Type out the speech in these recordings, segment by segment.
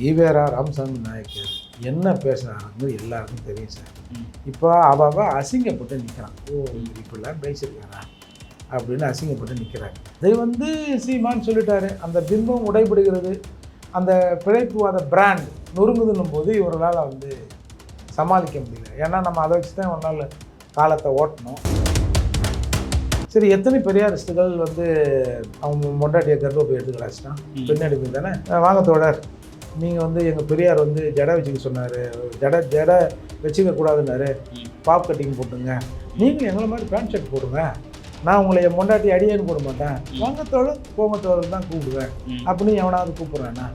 ஈவேரா ராமசாமி நாயக்கர் என்ன பேசுனாருன்னு எல்லாருக்கும் தெரியும் சார். இப்போ அவ அவ அசிங்கப்பட்டு நிற்கிறான் ஓ இப்படிலாம் பேசியிருக்காரா? அப்படின்னு அசிங்கப்பட்டு நிற்கிறாங்க அதை வந்து சீமான் சொல்லிட்டாரு. அந்த பிம்பம் உடைபடுகிறது. அந்த பிழைப்புவாத பிராண்ட் நொறுங்குதுன்னும் போது இவர்களால் வந்து சமாளிக்க முடியல. ஏன்னா நம்ம அதை வச்சு தான் ஒரு நாள் காலத்தை ஓட்டணும். சரி எத்தனை பெரியாரிஸ்டுகள் வந்து அவங்க மொண்டாட்டிய கர்ப்பப்பை எடுத்து கிடாச்சிட்டான் ம். பின்னடிமை தானே? வாங்க தோழர். நீங்கள் வந்து எங்கள் பெரியார் வந்து ஜடை வச்சுக்க சொன்னார். ஜடை ஜடை வச்சுக்க கூடாதுன்னாரு. பாப் கட்டிங் போட்டுங்க. நீங்களும் எங்களை மாதிரி பேண்ட் ஷர்ட் போடுங்க. நான் உங்களை என் மொண்டாட்டி அடியேன்னு போட மாட்டேன். வாங்க தோழர் போங்க தோழர் தான் கூப்பிடுவேன். அப்படின்னு எவனாவது கூப்பிட்றானா?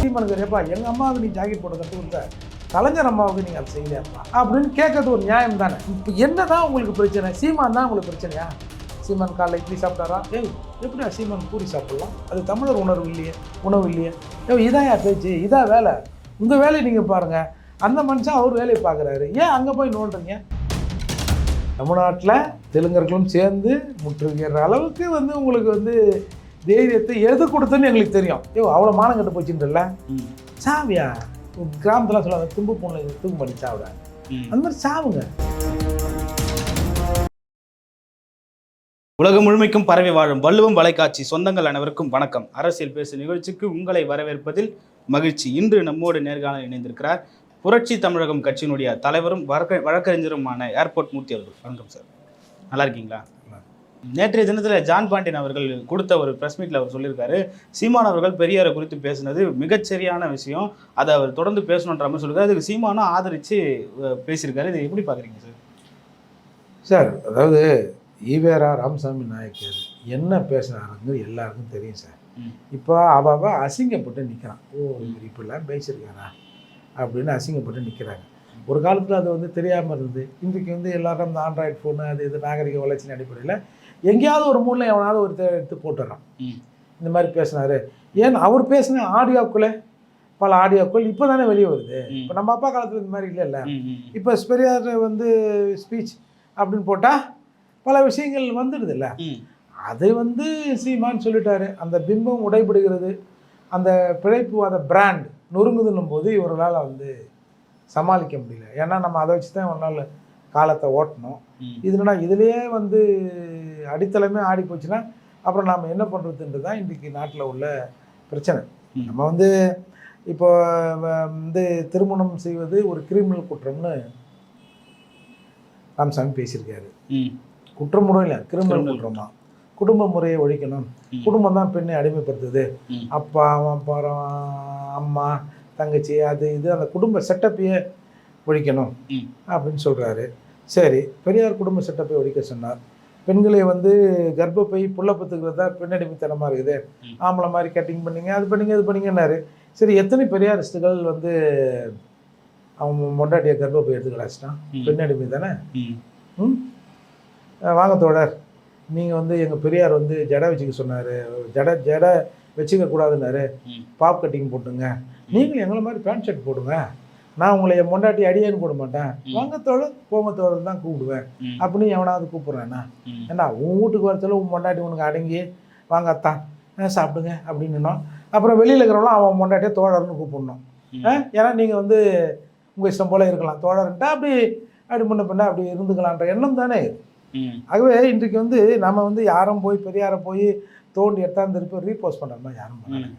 சீமனுக்கு ஏப்பா எங்கள் அம்மாவுக்கு நீ ஜாக்கெட் போட்டு கற்றுக் கொடுத்த? கலைஞர் அம்மாவுக்கு நீங்கள் அதை செய்யலையாப்பா? அப்படின்னு கேட்கறது ஒரு நியாயம் தானே? இப்போ என்ன தான் உங்களுக்கு பிரச்சனை? சீமான் தான் உங்களுக்கு பிரச்சனையா? சீமான் காலைல இட்லி சாப்பிட்டாரா? ஏய் எப்படியா சீமான் பூரி சாப்பிடலாம்? அது தமிழர் உணர்வு இல்லையே உணவு இல்லையே. ஏய் இதாயா பேச்சு? இதா வேலை? உங்கள் வேலையை நீங்கள் பாருங்கள் அந்த மனுஷன் அவர் வேலையை பார்க்குறாரு. ஏன் அங்கே போய் நோண்டுறீங்க? தமிழ்நாட்டில் தெலுங்கர்களும் சேர்ந்து முற்றுகிற அளவுக்கு வந்து உங்களுக்கு வந்து தைரியத்தை எது கொடுத்துன்னு எங்களுக்கு தெரியும். ஐயோ அவ்வளோ மானம் கட்டு போச்சுன்றல. சாவியா? கிராமத்தில் சொல்லுவாங்க தும்பு பொண்ணு தூக்கு பண்ணி சாவிட. ம். அந்த மாதிரி சாவுங்க. உலகம் முழுமைக்கும் பரவி வாழும் வள்ளுவம் வலைக்காட்சி சொந்தங்கள் அனைவருக்கும் வணக்கம். அரசியல் பேசு நிகழ்ச்சிக்கு உங்களை வரவேற்பதில் மகிழ்ச்சி. இன்று நம்மோடு நேர்காணல் இணைந்திருக்கிறார் புரட்சி தமிழகம் கட்சியினுடைய தலைவரும் வழக்க வழக்கறிஞருமான ஏர்போர்ட் மூர்த்தி அவர்கள். வணக்கம் சார். நல்லா இருக்கீங்களா? நேற்றைய தினத்தில் ஜான் பாண்டியன் அவர்கள் கொடுத்த ஒரு ப்ரெஸ் மீட்டில் அவர் சொல்லியிருக்காரு. சீமான் அவர்கள் பெரியாரை குறித்து பேசினது மிகச்சரியான விஷயம். அதை அவர் தொடர்ந்து பேசணுன்ற மாதிரி சொல்லியிருக்காரு. அதுக்கு சீமானும் ஆதரித்து பேசியிருக்காரு. இதை எப்படி பார்க்குறீங்க சார்? சார் அதாவது ஈவேரா ராமசாமி நாயக்கர் என்ன பேசுனாருங்கிறது எல்லாருக்கும் தெரியும் சார். இப்போ அவ அவ அசிங்கப்பட்டு நிற்கிறான் ஓ இவர் இப்படிலாம் பேசியிருக்காரா? அப்படின்னு அசிங்கப்பட்டு நிற்கிறாங்க ஒரு காலத்தில் அது வந்து தெரியாமல் இருந்தது. இன்றைக்கு வந்து எல்லாரும் இந்த ஆண்ட்ராய்டு ஃபோனு அது இது நாகரிக வளர்ச்சியின் அடிப்படையில் எங்கேயாவது ஒரு மூலையில் எவனாவது ஒரு எடுத்து போட்டுடுறான். இந்த மாதிரி பேசினாரு. ஏன் அவர் பேசின ஆடியோக்குள்ளே பல ஆடியோக்கள் இப்போ தானே வெளியே வருது. இப்போ நம்ம அப்பா காலத்தில் இந்த மாதிரி இல்லைல்ல. இப்போ பெரியார் வந்து ஸ்பீச் அப்படின்னு போட்டால் பல விஷயங்கள் வந்துடுதுல்ல. ம். அதை வந்து சீமான் சொல்லிட்டாரு. அந்த பிம்பம் உடைபடுகிறது. அந்த பிழைப்புவாத பிராண்ட் நொறுங்குதுன்னும் போது இவர்களால் வந்து சமாளிக்க முடியல. ஏன்னா நம்ம அதை வச்சு தான் ஒரு நாள் காலத்தை ஓட்டணும். இதுனா இதுலேயே வந்து அடித்தளமே ஆடி போச்சுன்னா அப்புறம் நாம் என்ன பண்ணுறதுன்றது தான் இன்றைக்கி நாட்டில் உள்ள பிரச்சனை. நம்ம வந்து இப்போ வந்து திருமணம் செய்வது ஒரு கிரிமினல் குற்றம்னு ராமசாமி பேசியிருக்காரு. ம். குற்றமுறம் இல்லை கிரிமினல் குற்றமா குடும்ப முறையை ஒழிக்கணும். குடும்பம் தான் பெண்ணை அடிமைப்படுத்துது. அப்பா அவன் அப்புறம் அம்மா தங்கச்சி அது இது அந்த குடும்ப செட்டப்பையே ஒழிக்கணும். அப்படின்னு சொல்கிறாரு சரி பெரியார் குடும்ப செட்டப்பை ஒழிக்க சொன்னார் பெண்களை வந்து கர்ப்பப்பை புள்ள பத்துக்கிறது தான் பெண்ணடிமைத்தனமாக இருக்குது. ஆம்பளை மாதிரி கட்டிங் பண்ணீங்க அது பண்ணீங்க இது பண்ணீங்கன்னாரு சரி எத்தனை பெரியாரிஸ்டுகள் வந்து அவங்க மொண்டாட்டிய கர்ப்பப்பை எடுத்து கிடாச்சிட்டான் ம். பெண்ணடிமை தானே ம். வாங்க தோழர். நீங்கள் வந்து எங்கள் பெரியார் வந்து ஜடை வச்சுக்க சொன்னார். ஜடை ஜடை வச்சுக்க கூடாதுன்னாரு. பாப் கட்டிங் போட்டுங்க. நீங்களும் எங்களை மாதிரி பேண்ட் ஷர்ட் போடுங்க. நான் உங்களை மொண்டாட்டி அடியேன்னு போட மாட்டேன். வாங்க தோழர் போங்க தோழர் தான் கூப்பிடுவேன். அப்படின்னு எவனாவது கூப்பிட்றேன்னா. ஏன்னா உன் வீட்டுக்கு வரத்துல உன் மொண்டாட்டி உனக்கு அடங்கி வாங்க அத்தான் சாப்பிடுங்க அப்படின்னுனோம் அப்புறம் வெளியில் இருக்கிறவங்களும் அவன் மொண்டாட்டியை தோழர்னு கூப்பிடணும். ஏன்னா நீங்கள் வந்து உங்கள் இஷ்டம் போல் இருக்கலாம். தோழர்ன்ட்டா அப்படி அப்படி முன்ன பின்ன அப்படி இருந்துக்கலான்ற எண்ணம் தானே. ஆகவே இன்றைக்கு வந்து நம்ம வந்து யாரும் போய் பெரியாரை போய் தோண்டி எடுத்தாந்து திருப்பி ரீபோஸ்ட் பண்ணுற மாதிரி யாரும் பண்ணாங்க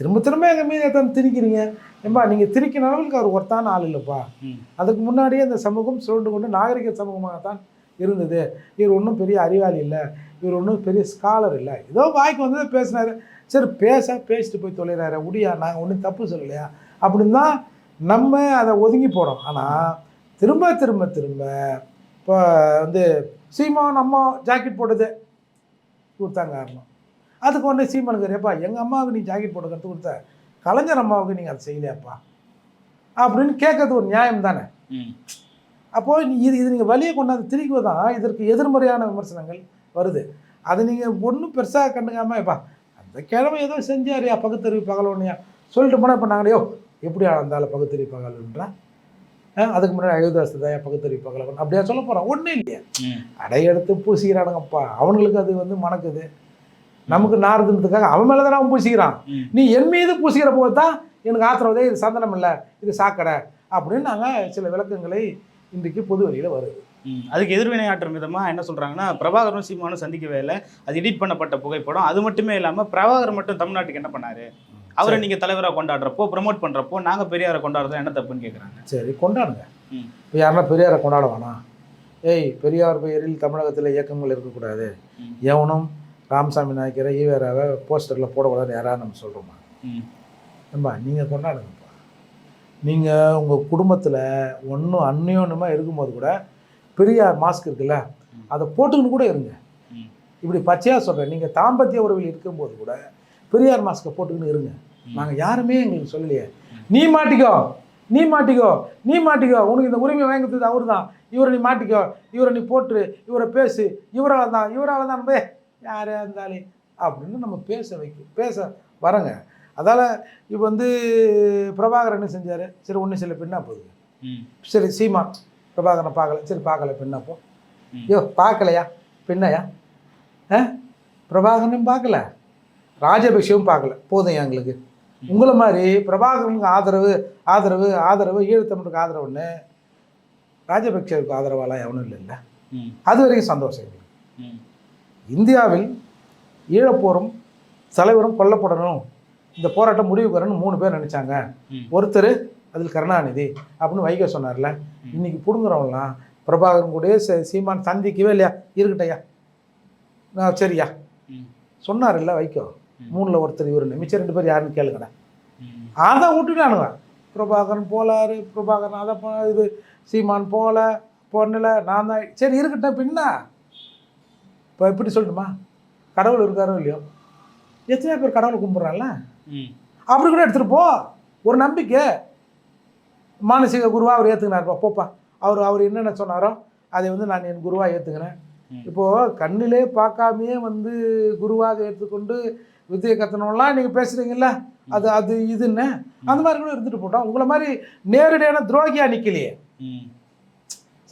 திரும்ப திரும்ப எங்கள் மீது எடுத்தாந்து திரிக்கிறீங்க ஏம்பா நீங்கள் திரிக்கிற அளவுக்கு அவர் ஒருத்தான ஆள் இல்லைப்பா. அதுக்கு முன்னாடியே இந்த சமூகம் சுருண்டு கொண்டு நாகரிக சமூகமாகத்தான் இருந்தது. இவர் ஒன்றும் பெரிய அறிவாளி இல்லை. இவர் ஒன்றும் பெரிய ஸ்காலர் இல்லை. ஏதோ வாய்க்கு வந்ததை பேசினாரு. சரி பேச பேசிட்டு போய் தொலைகிறாரு உடியா நாங்கள் ஒன்றும் தப்பு சொல்லலையா? அப்படின்னு தான் நம்ம அதை ஒதுங்கி போகிறோம் ஆனால் திரும்ப திரும்ப திரும்ப இப்போ வந்து சீமான் அம்மா ஜாக்கெட் போட்டது கொடுத்தாங்க காரணம் அதுக்கு உடனே சீமானுக்கு ஏப்பா எங்கள் அம்மாவுக்கு நீ ஜாக்கெட் போட்டு கற்றுக் கொடுத்த? கலைஞர் அம்மாவுக்கு நீங்கள் அதை செய்யலையாப்பா? அப்படின்னு கேட்கறது ஒரு நியாயம் தானே. அப்போது இது இது நீங்கள் வழியை கொண்டாந்து திரிக்குவது? தான் இதற்கு எதிர்மறையான விமர்சனங்கள் வருது. அதை நீங்கள் ஒன்றும் பெருசாக கண்டுக்காம எப்பா அந்த கிழமை ஏதோ செஞ்சாரியா பகுத்தறிவு பகலோனியா சொல்லிட்டு போனால் இப்போ நாங்களே எப்படி இருந்தாலும் பகுத்தறிவு பகலன்றா? அதுக்கு முன்னாடி அயோத்தாசு தான் பகுத்தறிவு பகலவன் அப்படியா சொல்ல போகிறான் ஒன்றும் இல்லையா. ம். அடையெடுத்து பூசிக்கிறானுங்கப்பா. அவனுங்களுக்கு அது வந்து மணக்குது. நமக்கு நாறுதுன்றதுக்காக அவன் மேலே தானே அவன் பூசிக்கிறான். நீ என் மீது பூசிக்கிற போது தான் எனக்கு ஆத்திரவதே இது சந்தனம் இல்லை. இது சாக்கடை அப்படின்னு நாங்கள் சில விளக்கங்களை இன்றைக்கு பொது வழியில் வருது. அதுக்கு எதிர்வினையாற்றும் விதமா என்ன சொல்றாங்கன்னா பிரபாகரும் சீமானும் சந்திக்கவே இல்லை. அது எடிட் பண்ணப்பட்ட புகைப்படம். அது மட்டுமே இல்லாம பிரபாகர் மட்டும் தமிழ்நாட்டுக்கு என்ன பண்ணாரு? அவரை நீங்க தலைவரா கொண்டாடுறப்போ ப்ரோமோட் பண்றப்போ நாங்க பெரியாரை கொண்டாடுறது என்ன தப்புன்னு கேக்குறாங்க? சரி கொண்டாடுங்க. இப்போ யாருன்னா பெரியாரை கொண்டாட வேணாம். ஏய் பெரியார் பெயரில் தமிழகத்தில் இயக்கங்கள் இருக்கக்கூடாது. எவனும் ராமசாமி நாயக்கரை ஈவேராவை போஸ்டரில் போடக்கூடாதுன்னு யாராவது நம்ம சொல்கிறோமா. ஏம்பா நீங்கள் கொண்டாடுங்கப்பா. நீங்கள் உங்கள் குடும்பத்தில் ஒன்றும் அந்யோன்யமாக இருக்கும்போது கூட பெரியார் மாஸ்க் இருக்குல்ல அதை போட்டுக்கின்னு கூட இருங்க. இப்படி பச்சையாக சொல்கிறேன் நீங்கள் தாம்பத்திய உறவில் இருக்கும்போது கூட பெரியார் மாஸ்க்கை போட்டுக்கின்னு இருங்க. நாங்கள் யாருமே எங்களுக்கு சொல்லலையே. நீ மாட்டிக்கோ நீ மாட்டிக்கோ நீ மாட்டிக்கோ. உனக்கு இந்த உரிமை வாங்கினது அவர் தான் இவரை நீ மாட்டிக்கோ இவரை நீ போட்டு இவரை பேசு இவரால் தான் இவரால் தான் பே யாரா இருந்தாலே அப்படின்னு நம்ம பேச வைக்க பேச வரங்க. அதால் இப்போ வந்து பிரபாகர் என்ன செஞ்சார்? சரி ஒன்றும் சில பின்னா போகுது. சரி சீமா பிரபாகரனை பார்க்கல. சரி பார்க்கல பின்னா போ. ஐயோ பார்க்கலையா? பின்னையா? ஆ? பிரபாகரனும் பார்க்கல? ராஜபக்ஷவும் பார்க்கல. போதும் எங்களுக்கு. உங்களை மாதிரி பிரபாகரனுக்கு ஆதரவு ஆதரவு ஆதரவு ஈழத்தமிழுக்கு ஆதரவுன்னு ராஜபக்சேவுக்கு ஆதரவாலாம் எவனும் இல்லைல்ல. அது வரைக்கும் சந்தோஷம். இந்தியாவில் ஈழப்போரும் தலைவரும் கொல்லப்படணும் இந்த போராட்டம் முடிவுக்கு வரணும்னு மூணு பேர் நினச்சாங்க. ஒருத்தர் அதில் கருணாநிதி அப்படின்னு வைகோ சொன்னார்ல இன்னைக்கு பிடுங்குறவங்களாம் பிரபாகரன் கூட சீமான் சந்திக்கவே இல்லையா இருக்கட்டையா நான் சரியா. சொன்னார்ல வைகோ ம். மூணில் ஒருத்தர் இவர் மிச்சம் ரெண்டு பேர் யாருன்னு கேளுங்கடா. அதை விட்டுட்டானுங்க. பிரபாகரன் போலாரு பிரபாகரன் அதை போ இது சீமான் போகல பொண்ணுல நான் தான். சரி இருக்கட்டும் பின்ன. இப்போ எப்படி சொல்லட்டுமா? கடவுள் இருக்காரோ இல்லையோ? எத்தனை பேர் கடவுளை கும்பிட்றான்ல. அப்படி கூட எடுத்துகிட்டு போ. ஒரு நம்பிக்கை. மானசீக குருவா அவர் ஏற்றுக்கினார் போப்பா. அவர் அவர் என்னென்ன சொன்னாரோ அதை வந்து நான் என் குருவாக ஏற்றுக்கிறேன். இப்போது கண்ணிலே பார்க்காமையே வந்து குருவாக ஏற்றுக்கொண்டு வித்தியை கத்தனம்லாம் நீங்கள் பேசுகிறீங்கல்ல அது அது இதுன்னு அந்த மாதிரி கூட இருந்துட்டு போட்டோம். உங்களை மாதிரி நேரடியான துரோகியாக நிற்கலையே ம்.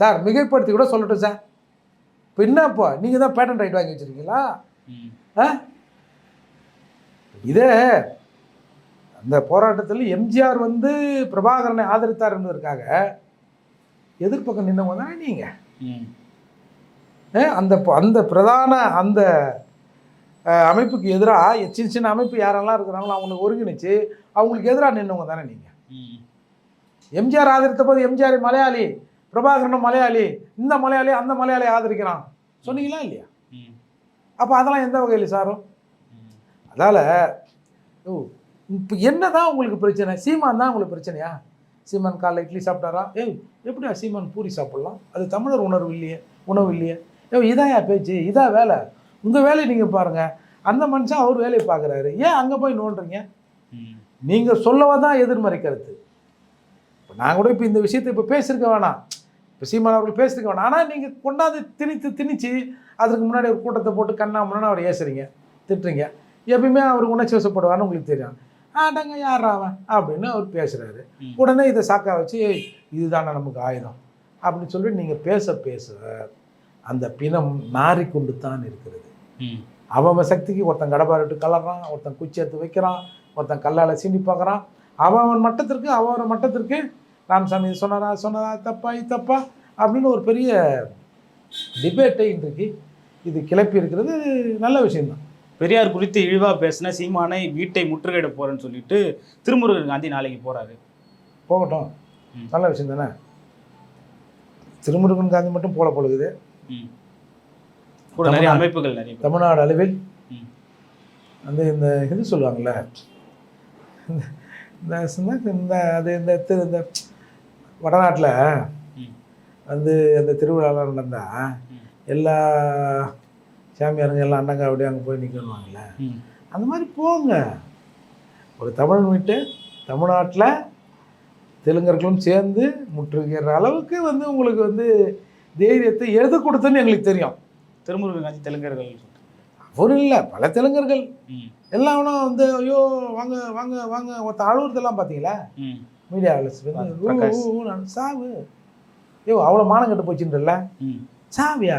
சார் மிகைப்படுத்தி கூட சொல்லட்டும் சார். இப்போ என்னப்போ நீங்கள் தான் பேட்டன் ரைட் வாங்கி வச்சுருக்கீங்களா. ஆ? இதே அந்த போராட்டத்தில் எம்ஜிஆர் வந்து பிரபாகரனை ஆதரித்தார் என்பதற்காக எதிர்ப்பக்கம் நின்னவங்க தானே நீங்கள். அந்த அந்த பிரதான அந்த அமைப்புக்கு எதிராக சின்ன சின்ன அமைப்பு யாரெல்லாம் இருக்கிறாங்களோ அவங்களுக்கு ஒருங்கிணைச்சு அவங்களுக்கு எதிராக நின்னவங்க தானே நீங்கள். எம்ஜிஆர் ஆதரித்த போது எம்ஜிஆர் மலையாளி பிரபாகரனும் மலையாளி இந்த மலையாளி அந்த மலையாளி ஆதரிக்கிறான். சொன்னீங்களா இல்லையா? ம். அப்போ அதெல்லாம் எந்த வகையில் சாரும். அதால் ஓ இப்போ என்ன தான் உங்களுக்கு பிரச்சனை? சீமான் தான் உங்களுக்கு பிரச்சனையா? சீமான் காலைல இட்லி சாப்பிட்டாரா? ஏய் எப்படியா சீமான் பூரி சாப்பிட்லாம்? அது தமிழர் உணர்வு இல்லையே உணவு இல்லையே. ஏ இதாயா பேச்சு? இதா வேலை? உங்கள் வேலையை நீங்கள் பாருங்கள் அந்த மனுஷன் அவர் வேலையை பார்க்குறாரு. ஏன் அங்கே போய் நோண்டுறீங்க. நீங்கள் சொல்லவா தான் எதிர்மறை கருத்து. இப்போ நான் கூட இப்போ இந்த விஷயத்தை இப்போ பேசியிருக்க வேணாம். இப்போ சீமான் அவர்கள் பேசியிருக்க வேணாம். ஆனால் நீங்கள் கொண்டாந்து திணித்து திணிச்சு அதுக்கு முன்னாடி ஒரு கூட்டத்தை போட்டு கண்ணா முன்னாடி அவர் ஏசுறீங்க. திட்டுறீங்க. எப்பயுமே அவர் உணர்ச்சி வசப்படுவார்னு உங்களுக்கு தெரியும். ஆடாங்க யார் அவன்? அப்படின்னு அவர் பேசுகிறாரு. உடனே இதை சாக்கா வச்சு "ஏய், இதுதானே நமக்கு ஆயுதம். அப்படின்னு சொல்லிட்டு நீங்கள் பேச பேச அந்த பிணம் நாறிக்கொண்டு தான் இருக்கிறது. அவன் சக்திக்கு ஒருத்தன் கடப்பாரிட்டு கலறான் ஒருத்தன் குச்சி எடுத்து வைக்கிறான் ஒருத்தன் கல்லால் சீண்டி பார்க்குறான். அவன் மட்டத்திற்கு அவன் மட்டத்திற்கு ராமசாமி சொன்னாரா சொன்னதா தப்பா இது தப்பா அப்படின்னு ஒரு பெரிய டிபேட்டை இன்றைக்கு இது கிளப்பி இருக்கிறது. நல்ல விஷயம்தான். பெரியார் குறித்து இழிவா பேசின சீமானை வீட்டை முற்றுகையிட போறேன்னு சொல்லிட்டு திருமுருகன் காந்தி நாளைக்கு போறாரு. போகட்டும். நல்ல விஷயம் தானே திருமுருகன் காந்தி மட்டும் போல பொழுகுது ம். கூட நிறைய. அமைப்புகள் நிறைய. தமிழ்நாடு அளவில். அந்த இந்த இது சொல்லுவாங்கள்ல இந்த- இந்த அது இந்த திரு இந்த வடநாட்டில். வந்து அந்த திருவிழாலாம் நடந்தா ம். எல்லா சாமியாருங்க எல்லாம் அண்ணங்க அப்படியே அங்கே போய் நிற்கணுவாங்கல்ல ம். அந்த மாதிரி போங்க ஒரு தமிழன் விட்டு தமிழ்நாட்டில் தெலுங்கர்களும் சேர்ந்து முற்றுகிற அளவுக்கு வந்து உங்களுக்கு வந்து தைரியத்தை எழுத கொடுத்துன்னு எங்களுக்கு தெரியும் திருமுருகன் காந்தி தெலுங்கர்கள். அவர் இல்லை பல தெலுங்கர்கள். எல்லாம் வந்து ஐயோ வாங்க வாங்க வாங்க ஒருத்த அழுவுறதெல்லாம் பார்த்தீங்களா. மீடியாவில். சாவு ஐயோ அவ்வளோ மானம் கட்டு போச்சுன்றல. சாவியா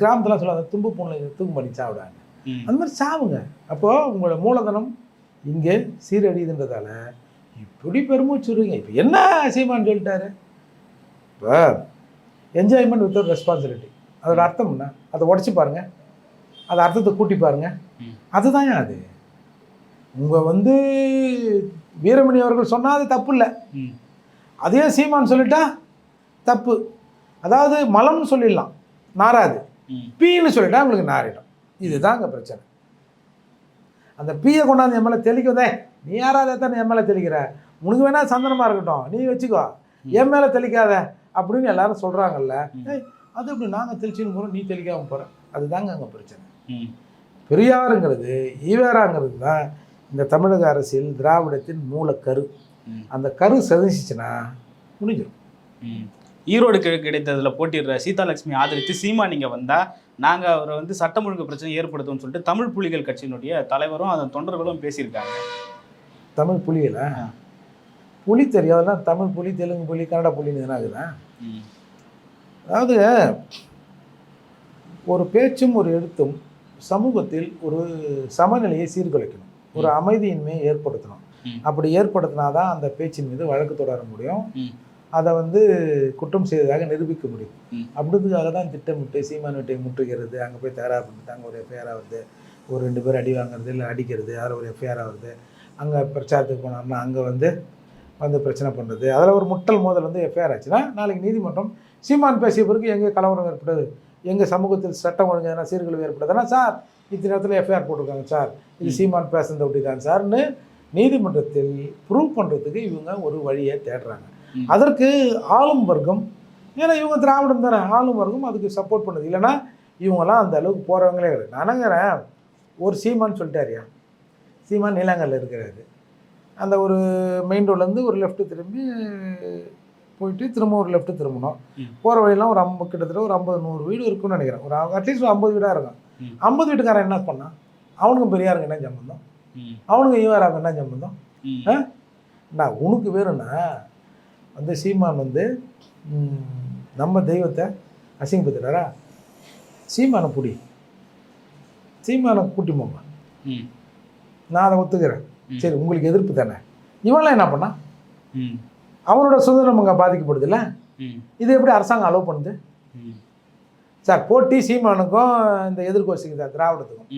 கிராமத்தில் சொல்லுவாங்க தும்பு பூனை தூக்கு பண்ணி சாவிடாங்க. அந்த மாதிரி சாவுங்க அப்போது உங்களோட மூலதனம் இங்கே சீரழியுதுன்றதால இப்படி பெருமூச்சுருங்க இப்போ என்ன சீமான் சொல்லிட்டாரு இப்போ என்ஜாய்மெண்ட் வித் ரெஸ்பான்சிபிலிட்டி அதோட அர்த்தம் என்ன? அதை உடச்சி பாருங்க. அது அர்த்தத்தை கூட்டி பாருங்க. அதுதான் அது. உங்கள் வந்து வீரமணி அவர்கள் சொன்னால் அது தப்பு இல்லை. அதே சீமான் சொல்லிட்டா தப்பு. அதாவது மலம்னு சொல்லிடலாம். நாராது. பீன்னு சொல்லிட்டா உங்களுக்கு நாரிடும் இதுதான் அங்கே பிரச்சனை. அந்த பீயை கொண்டாந்து என் மேலே தெளிக்கதே நீ யாராவது தான் என் மேலே தெளிக்கிற? உனக்கு வேணா சந்தனமாக இருக்கட்டும். நீ வச்சுக்கோ. என் மேலே தெளிக்காத. அப்படின்னு எல்லாரும் சொல்கிறாங்கல்ல அது எப்படி நாங்கள் தெளிச்சுன்னு போகிறோம் நீ தெளிக்காம போகிற அதுதாங்க அங்கே பிரச்சனை. பெரியாருங்கிறது ஈவேராங்கிறது தான் இந்த தமிழக அரசியல் திராவிடத்தின் மூலக்கரு. அந்த கரு செதச்சிச்சுன்னா முடிஞ்சிடும். ஈரோடு கிழக்கு இடைத்தேர்தலில் போட்டியிடுற சீதாலட்சுமி ஆதரித்து சீமா நீங்க வந்தா நாங்க அவரை வந்து சட்டம் ஒழுங்கு பிரச்சனை ஏற்படுத்தும்னு சொல்லிட்டு தமிழ் புலிகள் கட்சியினுடைய தலைவரும் அதன் தொண்டர்களும் பேசியிருக்காங்க தமிழ் ஆ. புலி தெரியாதுன்னா தமிழ் புலி தெலுங்கு புலி கன்னட புலின்னு ம். அதாவது ஒரு பேச்சும் ஒரு எழுத்தும் சமூகத்தில் ஒரு சமநிலையை சீர்குலைக்கணும். ஒரு அமைதியின்மையை ஏற்படுத்தணும். அப்படி ஏற்படுத்தினாதான் அந்த பேச்சின் மீது வழக்கு தொடர முடியும். அதை வந்து குற்றம் செய்ததாக நிரூபிக்க முடியும். அப்படின்றதுக்காக தான் திட்டமிட்டு சீமான் வீட்டை முற்றுகிறது. அங்கே போய் தகராறு பண்ணிட்டு அங்கே ஒரு எஃப்ஐஆராக வருது ஒரு ரெண்டு பேர் அடி வாங்குறது இல்லை அடிக்கிறது அதில் ஒரு எஃப்ஐஆராக வருது அங்கே பிரச்சாரத்துக்கு போனோம்னா அங்கே வந்து வந்து பிரச்சனை பண்ணுறது அதில் ஒரு முட்டல் மோதல் வந்து எஃப்ஐஆர் ஆச்சுன்னா நாளைக்கு நீதிமன்றம் சீமான் பேசிய பிறகு எங்கே கலவரம் ஏற்படுது எங்கள் சமூகத்தில் சட்டம் ஒழுங்கு எதனா சீர்குலைவு ஏற்படுதுன்னா சார் இத்தனை இடத்துல எஃப்ஐஆர் போட்டிருக்காங்க சார். இது. சீமான் பேசுனது அப்படி தான் சார்னு நீதிமன்றத்தில் ப்ரூவ் பண்ணுறதுக்கு இவங்க ஒரு வழியை தேடுறாங்க. அதற்கு ஆளும் வர்க்கம் ஏன்னா இவங்க திராவிடம் தானே ஆளும் வர்க்கம் அதுக்கு சப்போர்ட் பண்ணுது. இல்லைன்னா இவங்கெல்லாம் அந்த அளவுக்கு போகிறவங்களே கிடையாது. நானுங்கிறேன் ஒரு சீமான் சொல்லிட்டாரியா சீமான் நீலாங்கல்ல இருக்கிறாரு. அந்த ஒரு மெயின் ரோட்லேருந்து ஒரு லெஃப்ட் திரும்பி போயிட்டு திரும்ப ஒரு லெஃப்ட் திரும்பணும். போகிற வழியெல்லாம் ஒரு ஐம்பது கிட்டத்தட்ட ஒரு ஐம்பது நூறு வீடு இருக்குன்னு நினைக்கிறேன் ஒரு அட்லீஸ்ட் ஒரு ஐம்பது வீடாக இருக்கும். ஐம்பது வீட்டுக்காரன் என்ன பண்ணான் அவனுக்கும் பெரியாருங்க என்ன சம்பந்தம். அவனுக்கு ஈவராக என்ன சம்பந்தம்? நான் உனக்கு வேணும்னா வந்து சீமான் வந்து நம்ம தெய்வத்தை அசிங்கப்படுத்துறாரா சீமானை புடி சீமானை கூட்டி போங்க ம். நான் அதை ஒத்துக்கிறேன். சரி உங்களுக்கு எதிர்ப்பு தானே இவன்லாம் என்ன பண்ணா. அவனோட சுதந்திரம் அங்கே பாதிக்கப்படுதுல்ல ம். இது எப்படி அரசாங்கம் அலோவ் பண்ணுது. சார் போட்டி சீமானுக்கும் இந்த எதிர்கோசிக்கு தான் திராவிடத்துக்கும்.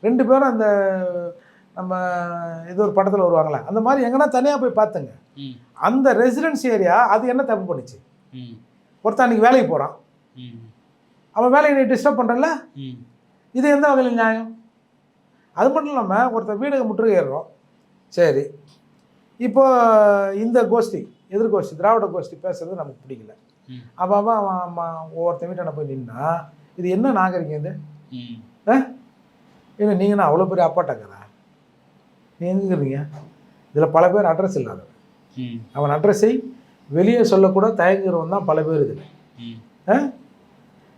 ரெண்டு பேரும் அந்த நம்ம இது ஒரு படத்தில் வருவாங்களே அந்த மாதிரி எங்கன்னா தனியாக போய் பார்த்துங்க. அந்த ரெசிடென்ஸ் ஏரியா அது என்ன தப்பு பண்ணுச்சு. ஒருத்தன் அன்றைக்கி வேலைக்கு போகிறான். அவன் வேலையை நீ டிஸ்டர்ப் பண்ணுறல. இது எந்த வகையில் நியாயம் அது மட்டும் இல்லாமல் ஒருத்தர் வீடுக்கு முற்றுகையிடுறோம் சரி. இப்போ இந்த கோஷ்டி எதிர்கோஷ்டி திராவிட கோஷ்டி பேசுறது நமக்கு பிடிக்கல. அப்போ அவன் ஒவ்வொருத்தன் வீட்டான போய் நின்னா இது என்ன நாகரிகம் இது? ம். ஏன்னா நீங்கன்னா அவ்வளோ பெரிய அப்பாட்டக்கரா நீ எங்கே இருக்கிறீங்க? இதில் பல பேர் அட்ரஸ் இல்லாதவன். அவன் அட்ரஸை வெளியே சொல்லக்கூட தயங்குறவன் தான் பல பேர் இதில்.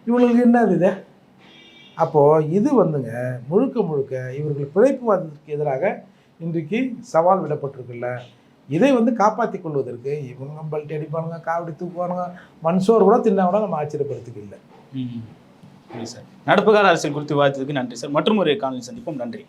இவங்களுக்கு என்னது இது? அப்போது இது வந்துங்க முழுக்க முழுக்க இவர்கள் பிழைப்புவாதத்திற்கு எதிராக இன்றைக்கு சவால் விடப்பட்டிருக்குல்ல? இதை வந்து காப்பாற்றி கொள்வதற்கு இவங்க பல்ட்டி அடிப்பானுங்க காவடி தூக்குவானுங்க மண்சோறு கூட தின்னா கூட நம்ம ஆச்சரியப்படுறதுக்கு இல்லை. சரி சார். நடப்பு கால அரசியல் குறித்து விவாதத்துக்கு நன்றி சார். மற்றும் ஒரு காணொலி சந்திப்போம். நன்றி.